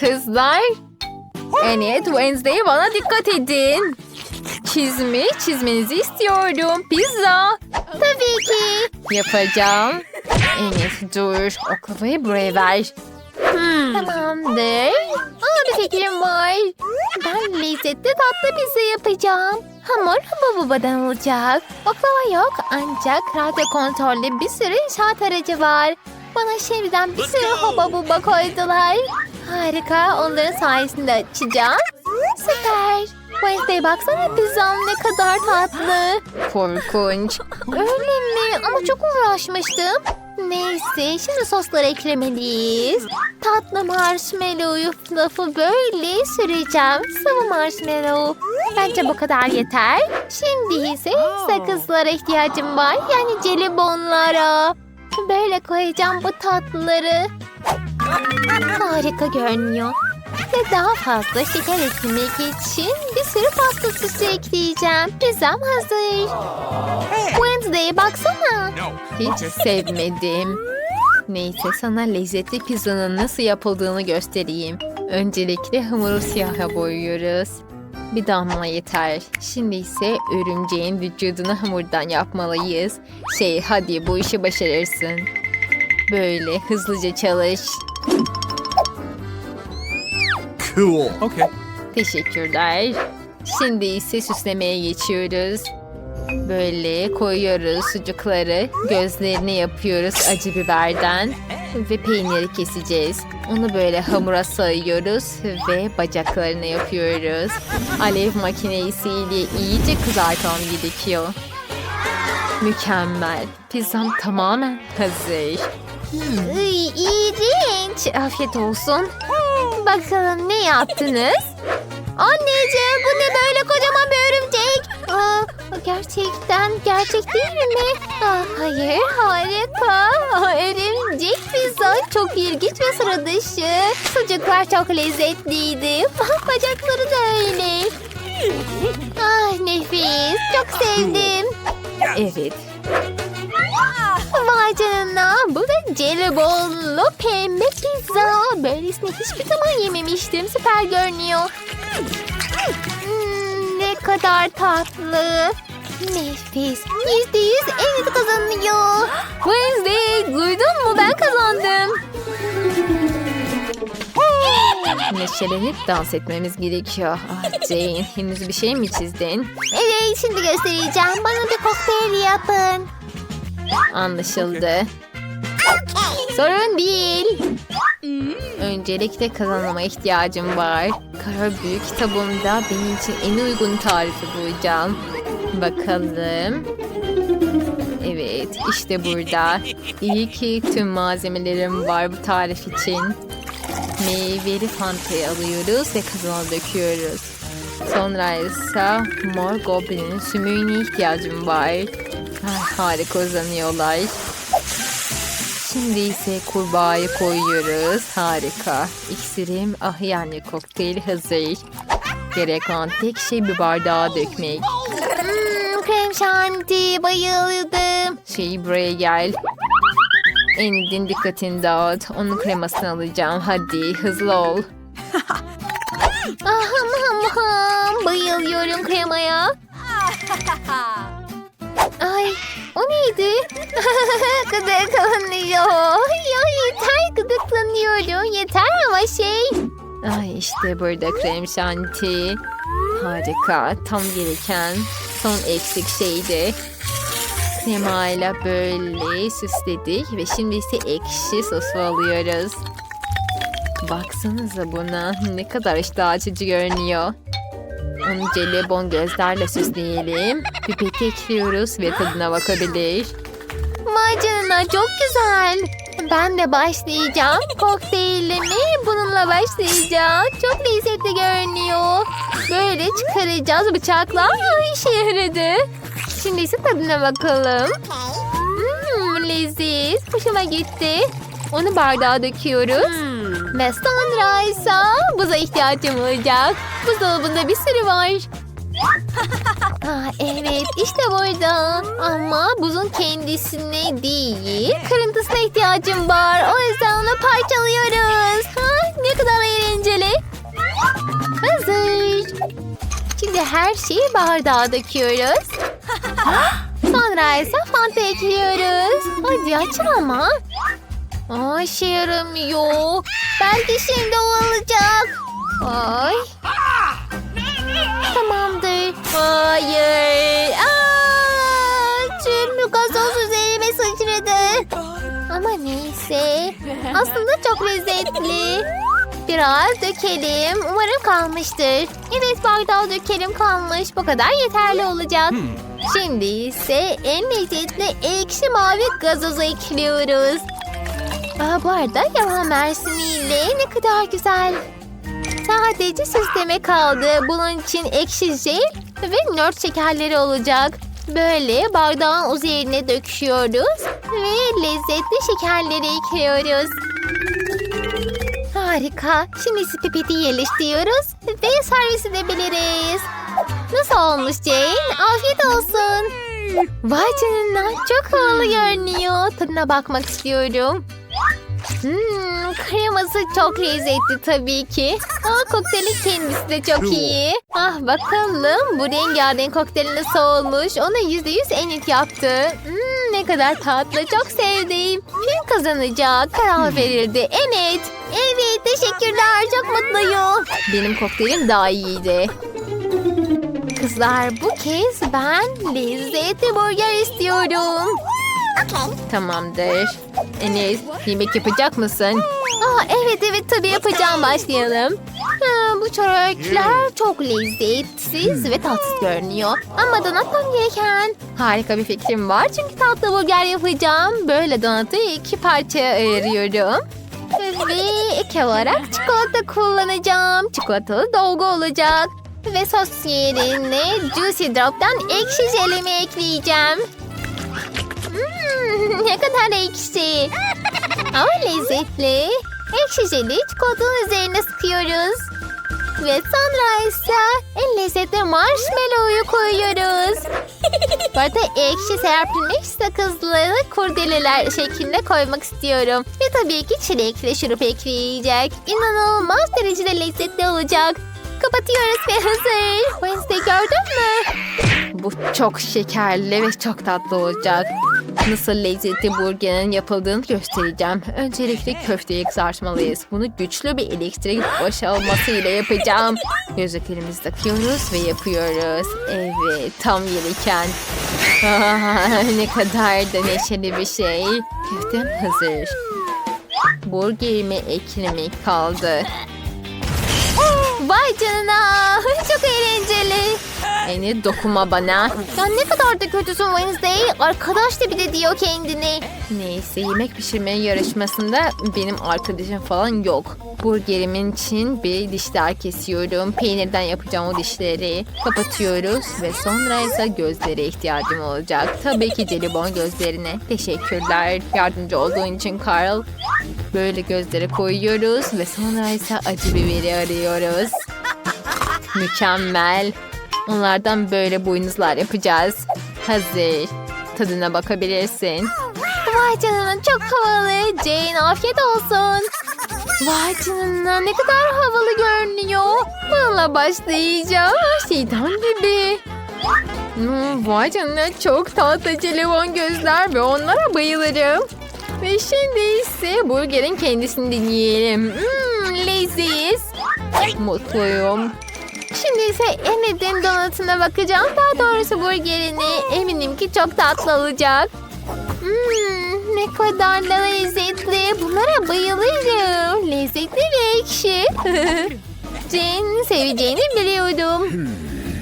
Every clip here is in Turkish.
kızlar. Evet Wednesday bana dikkat edin. Çizmi çizmenizi istiyorum. Pizza. Tabii ki. Yapacağım. Evet dur. Oklavayı buraya ver. Hmm. Tamamdır. Aa, bir fikrim var. Ben lezzetli tatlı pizza yapacağım. Hamur Hubba Bubba'dan olacak. Oklava yok ancak radyo kontrollü bir sürü inşaat aracı var. Bana şimdiden bir sürü Hubba Bubba koydular. Harika. Onların sayesinde açacağım. Süper. Wednesday baksana pizzam ne kadar tatlı. Korkunç. Öyle mi? Ama çok uğraşmıştım. Neyse şimdi sosları eklemeliyiz. Tatlı marshmallow lafı böyle süreceğim. Sıvı marshmallow. Bence bu kadar yeter. Şimdi ise sakızlara ihtiyacım var. Yani jelibonlara. Böyle koyacağım bu tatlıları. Harika görünüyor. Ve daha fazla şeker eklemek için bir sürü pasta süsü ekleyeceğim. Pizzam hazır. Wednesday baksana. Hiç sevmedim. Neyse sana lezzetli pizzanın nasıl yapıldığını göstereyim. Öncelikle hamuru siyaha boyuyoruz. Bir damla yeter. Şimdi ise örümceğin vücudunu hamurdan yapmalıyız. Şey hadi bu işi başarırsın. Böyle hızlıca çalış. Cool. Okay. Teşekkürler. Şimdi ise süslemeye geçiyoruz. Böyle koyuyoruz sucukları. Gözlerini yapıyoruz acı biberden. Ve peyniri keseceğiz. Onu böyle hamura sayıyoruz ve bacaklarını yapıyoruz. Alev makinesiyle iyice kızartmam gerekiyor. Mükemmel. Pizzam tamamen hazır. Iy. Afiyet olsun. Bakalım ne yaptınız? Anneciğim bu ne böyle kocaman bir örümcek? Aa, gerçekten gerçek değil mi? Aa, hayır harika. Aa, örümcek pizza çok ilginç ve sıra dışı. Sucuklar çok lezzetliydi. Bacakları da öyle. Ah nefis çok sevdim. Evet. Vay canına bu da jelibonlu pembe pizza. Böylesini hiçbir zaman yememiştim. Süper görünüyor. Hmm, ne kadar tatlı. Nefis. Yüzde yüz evet kazanıyor. Wednesday duydun mu ben kazandım. Neşelenip dans etmemiz gerekiyor. Ah Jane henüz bir şey mi çizdin? Evet şimdi göstereceğim. Bana bir kokteyl yapın. Anlaşıldı. Sorun değil. Öncelikle kazanmama ihtiyacım var. Karar büyük kitabımda benim için en uygun tarifi bulacağım. Bakalım. Evet işte burada. İyi ki tüm malzemelerim var bu tarif için. Meyveli fantayı alıyoruz ve kazana döküyoruz. Sonra ise mor goblinin sümüğüne ihtiyacım var. Ah, harika uzanıyorlar. Şimdi ise kurbağayı koyuyoruz. Harika. İksirim ah yani kokteyl hazır. Gerek olan tek şey bir bardağa dökmek. Hmm, krem şanti bayıldım. Şey buraya gel. Enid'in dikkatini dağıt. Onun kremasını alacağım. Hadi hızlı ol. Aham ham ham. Bayılıyorum kremaya. Ay o neydi? Gıdıklanıyor. Ya yeter gıdıklanıyorum. Yeter ama şey. Ay işte burada krem şanti. Harika. Tam gereken son eksik şeydi. Kremayla böyle süsledik ve şimdi ise ekşi sosu alıyoruz. Baksanıza buna ne kadar iştah açıcı görünüyor. Onu jelibon gözlerle süsleyelim. Pipet ekliyoruz ve tadına bakabilir. Vay canına çok güzel. Ben de başlayacağım. Kokteylimi bununla başlayacağım. Çok lezzetli görünüyor. Böyle çıkaracağız bıçakla. Ay, işe yaradı. Şimdi ise tadına bakalım. Hmm, leziz. Hoşuma gitti. Onu bardağa döküyoruz. Ve sonra ise buza ihtiyacım olacak. Buzdolabında bir sürü var. Ah, evet işte burada. Ama buzun kendisine değil kırıntısına ihtiyacım var. O yüzden onu parçalıyoruz. Ha, ne kadar eğlenceli. Hazır. Şimdi her şeyi bardağa döküyoruz. Sonra ise fanta ekliyoruz. Hadi açın ama. Ay şey şiirim yok. Belki şimdi olacak. Ay. Tamamdır Hayır. Aa, tüm gazoz üzerime sıçradı. Ama neyse. Aslında çok lezzetli. Biraz dökelim. Umarım kalmıştır. Evet bardağı dökelim kalmış. Bu kadar yeterli olacak. Şimdi ise en lezzetli ekşi mavi gazozu ekliyoruz. Aa, bu arada yalan mersiniyle ne kadar güzel. Sadece süsleme kaldı. Bunun için ekşi jel ve nört şekerleri olacak. Böyle bardağın üzerine döküyoruz ve lezzetli şekerleri ekliyoruz. Harika. Şimdi ise pipeti yerleştiriyoruz ve servis edebiliriz. Nasıl olmuş Jane? Afiyet olsun. Vay canına çok havalı görünüyor. Tadına bakmak istiyorum. Hmm, kreması çok lezzetli tabii ki. Aa, kokteylin kendisi de çok iyi. Ah bakalım bu rengarenk kokteyl nasıl olmuş. Ona yüzde yüz Enit yaptı. Hmm, ne kadar tatlı çok sevdim. Kim kazanacak? Karar verildi. Enit. Evet teşekkürler çok mutluyum. Benim kokteylim daha iyiydi. Kızlar bu kez ben lezzetli burger istiyorum. Tamamdır. Enes yemek yapacak mısın? Aa, evet evet tabii yapacağım başlayalım. Ha, bu çörekler çok lezzetsiz ve tatsız görünüyor. Ama donatmam gereken. Harika bir fikrim var çünkü tatlı burger yapacağım. Böyle donatı iki parçaya ayırıyorum. Ve ek olarak çikolata kullanacağım. Çikolatalı dolgu olacak. Ve sos yerine Juicy Drop'tan ekşi jelimi ekleyeceğim. Hmm, ne kadar ekşi. Ama lezzetli. Ekşi jeli çikolatanın üzerine sıkıyoruz. Ve sonra ise en lezzetli marshmallow'u koyuyoruz. Bu arada ekşi serpilmiş sakızlı kurdeleler şeklinde koymak istiyorum. Ve tabii ki çilekli şurup ekleyecek. İnanılmaz derecede lezzetli olacak. Kapatıyoruz ve hazır. Wednesday gördün mü? Bu çok şekerli ve çok tatlı olacak. Nasıl lezzetli burgerin yapıldığını göstereceğim. Öncelikle köfteyi kızartmalıyız. Bunu güçlü bir elektrik boşalması ile yapacağım. Gözlüklerimizi takıyoruz ve yapıyoruz. Evet tam gereken. Ah, ne kadar da neşeli bir şey. Köftem hazır. Burgerimi eklemek kaldı. Vay canına. Çok eğlenceli. Eni dokunma bana. Ya ne kadar da kötüsün Wednesday. Arkadaş da bir de diyor kendini. Neyse yemek pişirme yarışmasında benim arkadaşım falan yok. Burgerimin için bir dişler kesiyorum. Peynirden yapacağım o dişleri. Kapatıyoruz ve sonra ise gözlere ihtiyacım olacak. Tabii ki jelibon gözlerine. Teşekkürler yardımcı olduğun için Carl. Böyle gözlere koyuyoruz ve sonra ise acı biberi arıyoruz. Mükemmel. Onlardan böyle boynuzlar yapacağız. Hazır. Tadına bakabilirsin. Vay canına çok havalı. Jane afiyet olsun. Vay canına ne kadar havalı görünüyor. Bununla başlayacağım. Şeytan gibi. Hmm, vay canına çok tatlı jelibon gözler ve onlara bayılırım. Ve şimdi ise burgerin kendisini deneyelim. Hmm, leziz. Mutluyum. İse Enid'in donatına bakacağım. Daha doğrusu burgerini eminim ki çok tatlı olacak. Hmm, ne kadar da lezzetli. Bunlara bayılırım. Lezzetli ve ekşi. Jane seveceğini biliyordum.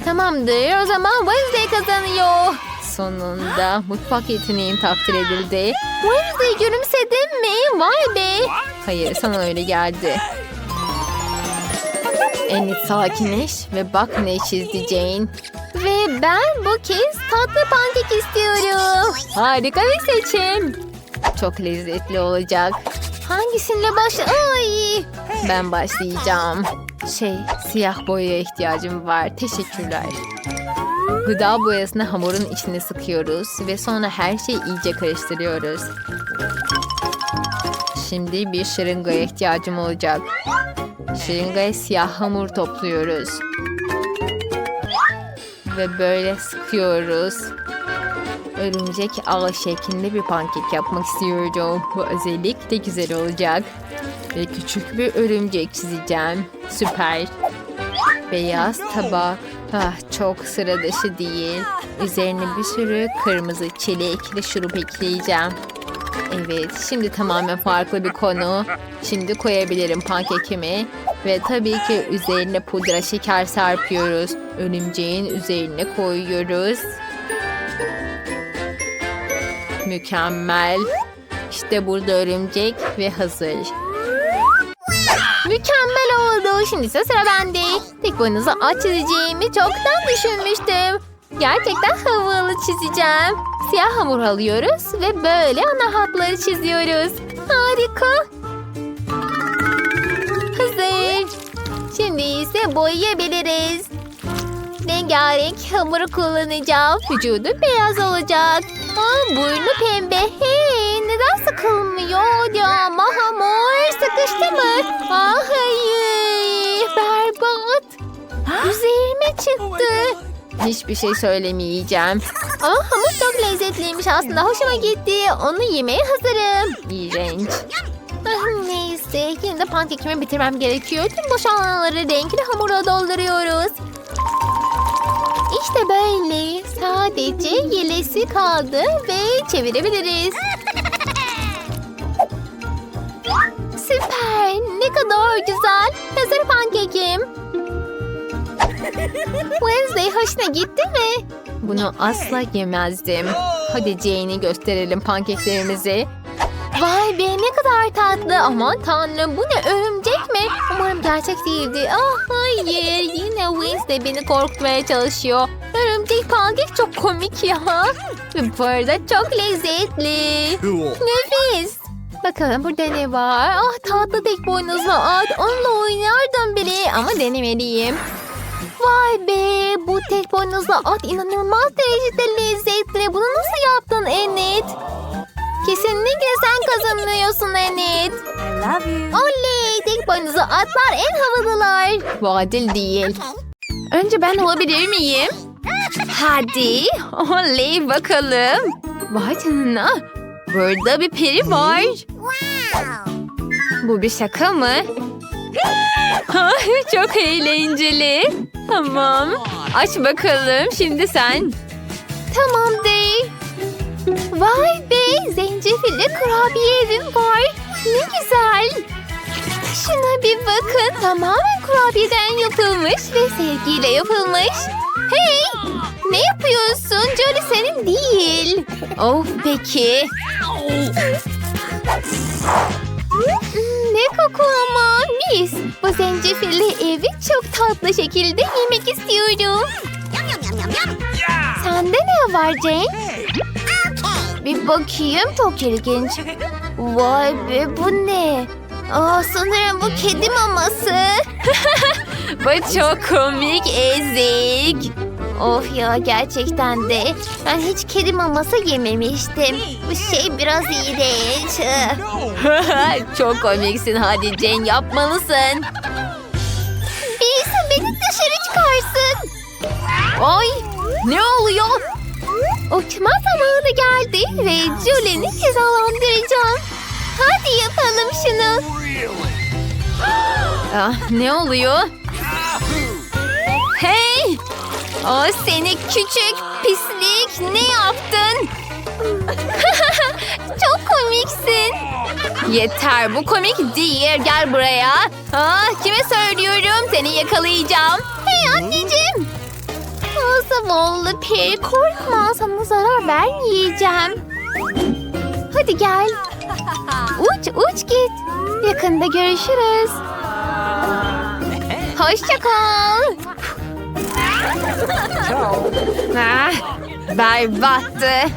Tamamdır o zaman Wednesday kazanıyor. Sonunda mutfak yeteneğim takdir edildi. Wednesday gülümsedin mi? Vay be. Hayır sana öyle geldi. Enid sakinleş ve bak ne Jane. Ve ben bu kez tatlı pankek istiyorum. Harika bir seçim. Çok lezzetli olacak. Hangisiyle baş... Ay! Ben başlayacağım. Şey, siyah boyaya ihtiyacım var. Teşekkürler. Gıda boyasını hamurun içine sıkıyoruz ve sonra her şeyi iyice karıştırıyoruz. Şimdi bir şırıngaya ihtiyacım olacak. Şırıngaya siyah hamur topluyoruz. Ve böyle sıkıyoruz. Örümcek ağ şeklinde bir pankek yapmak istiyorum. Bu özellikle güzel olacak. Ve küçük bir örümcek çizeceğim. Süper. Beyaz tabak. Ah, çok sıra dışı değil. Üzerine bir sürü kırmızı çilekli şurup ekleyeceğim. Evet, şimdi tamamen farklı bir konu. Şimdi koyabilirim pankekimi. Ve tabii ki üzerine pudra şeker serpiyoruz. Örümceğin üzerine koyuyoruz. Mükemmel. İşte burada örümcek ve hazır. Mükemmel oldu. Şimdi ise sıra bende. Tek boynuzu at çizeceğimi çoktan düşünmüştüm. Gerçekten havalı çizeceğim. Siyah hamur alıyoruz ve böyle ana hatları çiziyoruz. Harika. Hazır. Şimdi ise boyayabiliriz. Rengarenk hamuru kullanacağım. Vücudu beyaz olacak. Aa, burnu pembe. Hey, neden sıkılmıyor ya? Ama hamur sıkıştı mı? Aa, hayır. Berbat. Üzerime çıktı. Hiçbir şey söylemeyeceğim. Ama hamur çok lezzetliymiş aslında. Hoşuma gitti. Onu yemeye hazırım. İğrenç. Ah, Neyse yine de pankekimi bitirmem gerekiyor. Tüm boşananları renkli hamura dolduruyoruz. İşte böyle. Sadece yelesi kaldı ve çevirebiliriz. Süper. Ne kadar güzel. Hazır pankekim. Wednesday hoşuna gitti mi? Bunu asla yemezdim. Hadi Jane'i gösterelim pankeklerimizi. Vay be ne kadar tatlı. Aman tanrım bu ne örümcek mi? Umarım gerçek değildi. Ah hayır yine Wednesday beni korkutmaya çalışıyor. Örümcek pankek çok komik ya. Ve bu arada çok lezzetli. Nefis. Bakalım burada ne var? Ah tatlı tek boynuzlu at. Onunla oynardım bile ama denemeliyim. Vay be bu tek boynuzlu at inanılmaz derecede lezzetli. Bunu nasıl yaptın Enid? Kesinlikle sen kazanıyorsun Enid. Oley tek boynuzlu atlar en havalılar. Bu adil değil. Önce ben olabilir miyim? Hadi. Oley bakalım. Vay canına. Burada bir peri var. Bu bir şaka mı? Çok eğlenceli. Tamam. Aç bakalım şimdi sen. Tamam değil. Vay be zencefilli kurabiye evim var. Ne güzel. Şuna bir bakın. Tamamen kurabiyeden yapılmış ve sevgiyle yapılmış. Hey! Ne yapıyorsun? Jolie senin değil. Of peki. Ne koku ama mis. Bu zencefilli evi çok tatlı şekilde yemek istiyorum. Sende ne var Jane? Bir bakayım çok ilginç. Vay be bu ne? Aa, sanırım bu kedi maması. Bu çok komik ezik. Of ya gerçekten de. Ben hiç kedi maması yememiştim. Bu şey biraz iğrenç. çok komiksin hadi Jane yapmalısın. Birisi beni dışarı çıkarsın. Ay ne oluyor? Uçma zamanı geldi ve Julie'ni cezalandıracağım. Hadi yapalım şunu. Ah, ne oluyor? O seni küçük pislik ne yaptın? Çok komiksin. Yeter bu komik değil gel buraya. Ah, kime söylüyorum seni yakalayacağım. Hey anneciğim. Aa, zavallı peri korkma sana zarar vermeyeceğim. Hadi gel. Uç uç git. Yakında görüşürüz. Hoşça kal. Ah, berbattı.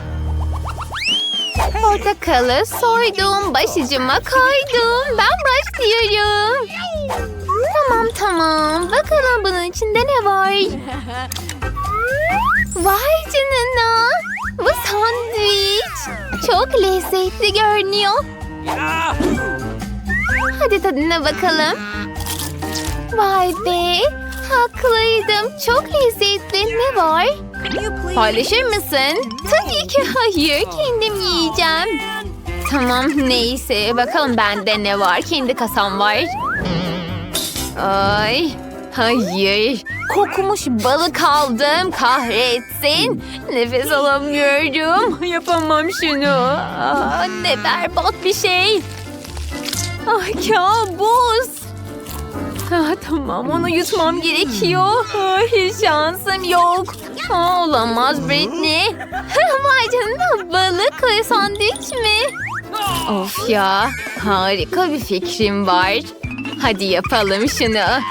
Portakalı soydum, başucuma koydum. Ben başlıyorum. Tamam tamam. Bakalım bunun içinde ne var? Vay canına. Bu sandviç. Çok lezzetli görünüyor. Hadi tadına bakalım. Vay be. Haklıydım. Çok lezzetli. Ne var? Paylaşır mısın? Tabii ki hayır. Kendim yiyeceğim. Tamam neyse bakalım bende ne var. Kendi kasam var. Ay hayır. Kokmuş balık aldım kahretsin. Nefes alamıyorum. Yapamam şunu. Aa, ne berbat bir şey. Ay kabus. Ah, tamam onu yutmam gerekiyor. Ay şansım yok. Aa, olamaz Britney. Vay canına balık sandviç mi? Of ya harika bir fikrim var. Hadi yapalım şunu.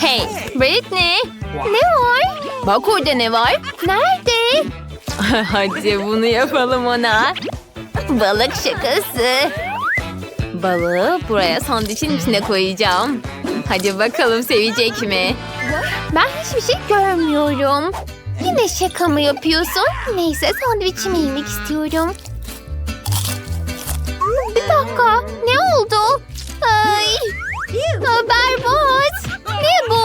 Hey Britney Ne var? bak orada ne var? Nerede? Hadi bunu yapalım ona. Balık şakası. Balığı buraya sandviçin içine koyacağım. Hadi bakalım sevecek mi? Ben hiçbir şey görmüyorum. Yine şaka mı yapıyorsun? Neyse sandviçimi yemek istiyorum. Bir dakika. Ne oldu? Ay. Berbat. Ne bu?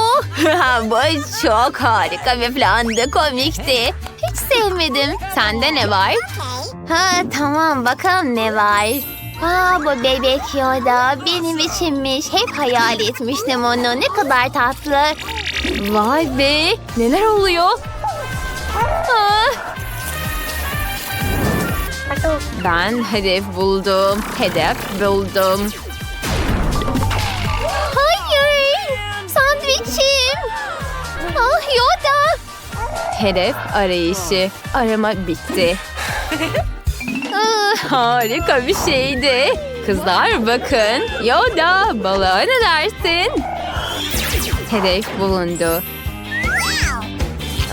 bu çok harika bir plandı komikti. Hiç sevmedim. Sende ne var? Ha tamam bakalım ne var. Aa bu bebek Yoda benim içinmiş. Hep hayal etmiştim onu. Ne kadar tatlı. Vay be neler oluyor? Ah. Ben hedef buldum. Hedef buldum. Hayır. Sandviçim. Ah Yoda. Hedef arayışı. Arama bitti. Harika bir şeydi. Kızlar bakın. Yoda balığa ne dersin? Hedef bulundu.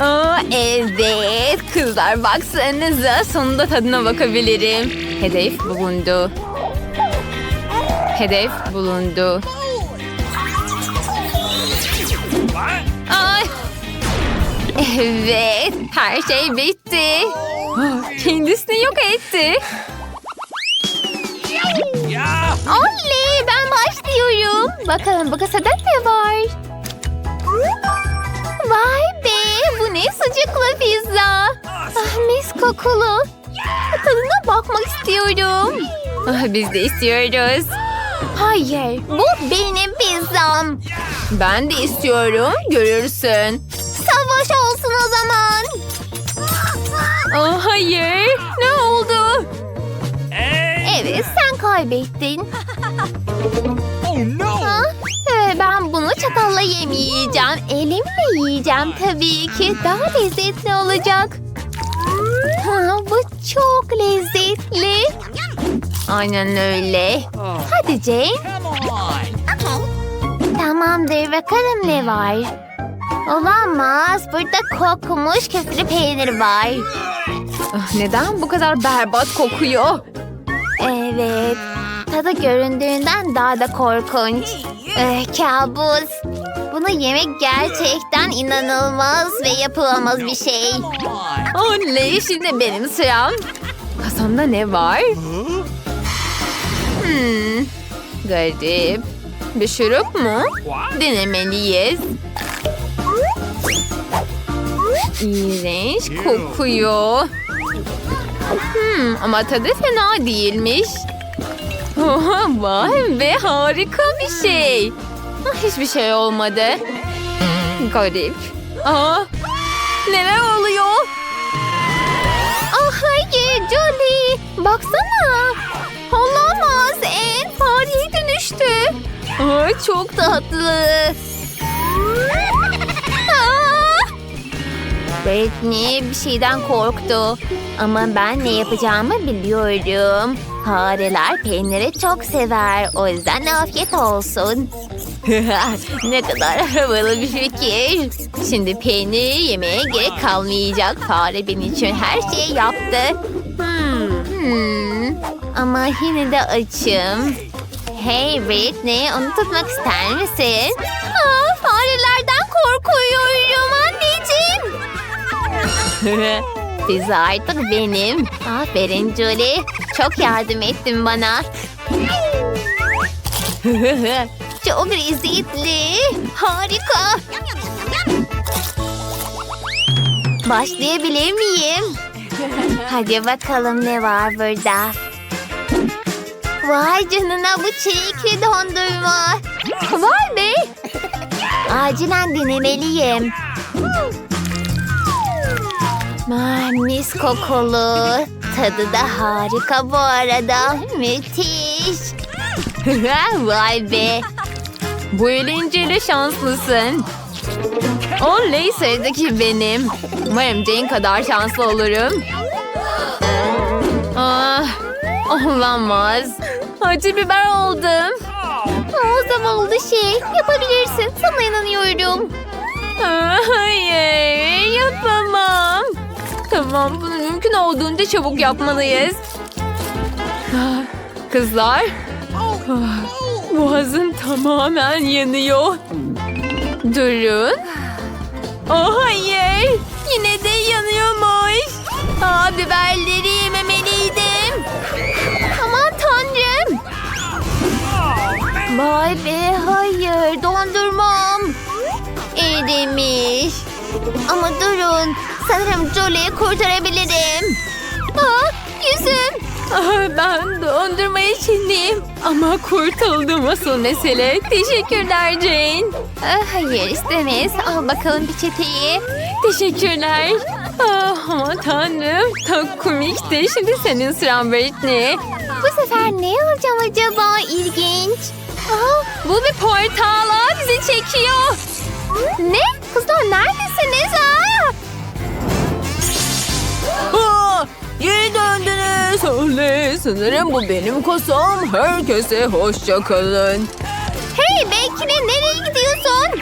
Aa, evet kızlar baksanıza sonunda tadına bakabilirim. Hedef bulundu. Hedef bulundu. Ay. Evet her şey bitti. Kendisini yok etti. Yeah. Oley ben başlıyorum. Bakalım bu kasada ne var? Vay be bu ne sıcaklı pizza. Ah, mis kokulu. Tadına bakmak istiyorum. Ah, Biz de istiyoruz. Hayır bu benim pizzam. Ben de istiyorum. Görürsün. Savaş olsun o zaman. Oh, hayır. Ne oldu? Kaybettin. Oh no. Ha? Ee, Ben bunu çatalla yemeyeceğim. Elimle yiyeceğim tabii ki. Daha lezzetli olacak. Ha, bu çok lezzetli. Aynen öyle. Hadi Jane. Come on. Tamamdır bakalım ne var. Olamaz. Burada kokmuş köfte peynir var. Ah, Neden bu kadar berbat kokuyor? Evet. Tadı göründüğünden daha da korkunç. Eh, kabus. Bunu yemek gerçekten inanılmaz ve yapılamaz bir şey. Oley şimdi benim sıram. Kasamda ne var? Hmm, garip. Bir şurup mu? Denemeliyiz. İğrenç kokuyor. Hmm, ama tadı fena değilmiş. Oha, vay be harika bir şey. Ah, Hiçbir şey olmadı. Garip. Aa, neler oluyor? Ah hayır Jolie. Baksana. Olamaz. En fareye dönüştü. Ay, çok tatlı. Britney bir şeyden korktu. Ama ben ne yapacağımı biliyorum. Fareler peyniri çok sever. O yüzden afiyet olsun. ne kadar havalı bir fikir. Şimdi peynir yemeye gerek kalmayacak. Fare benim için her şeyi yaptı. Hmm, hmm. Ama yine de açım. Hey Britney, onu tutmak ister misin? Aa, farelerden korkuyorum. Pizza artık benim. Aferin Julie. Çok yardım ettin bana. Çok lezzetli. Harika. Başlayabilir miyim? Hadi bakalım ne var burada. Vay canına bu çilekli dondurma. Vay be. Acilen denemeliyim. Aa, mis kokulu. Tadı da harika bu arada. Müthiş. Vay be. Bu eğlenceli şanslısın. Oley sıradaki benim. Umarım Jane kadar şanslı olurum. Ah, olamaz. Acı biber oldum. O zavallı şey. Yapabilirsin. Sana inanıyorum. Ah, Hayır, yapamam. Tamam, bunu mümkün olduğunca çabuk yapmalıyız. Ah, Kızlar, ah, boğazım tamamen yanıyor. Durun. Oh hayır, yine de yanıyormuş. Aa, biberleri yememeliydim. Aman tanrım. Vay be hayır dondurmam. Erimiş. Ama durun. Sanırım Jolie'yi kurtarabilirim. Aa, yüzüm. Ah, ben dondurmayı çiğneyim. Ama kurtuldum asıl mesele. Teşekkürler Jane. Ah, hayır istemez. Al bakalım peçeteyi. Teşekkürler. Ah, aman tanrım. Çok komikti. Şimdi senin sıran Britney. Bu sefer ne alacağım acaba? İlginç. Aa, Bu bir portal. Aa, bizi çekiyor. ne? Kızlar neredesiniz? Aa! Geri döndünüz. Oley sanırım bu benim kasam. Herkese hoşça kalın. Hey Bekir'e nereye gidiyorsun?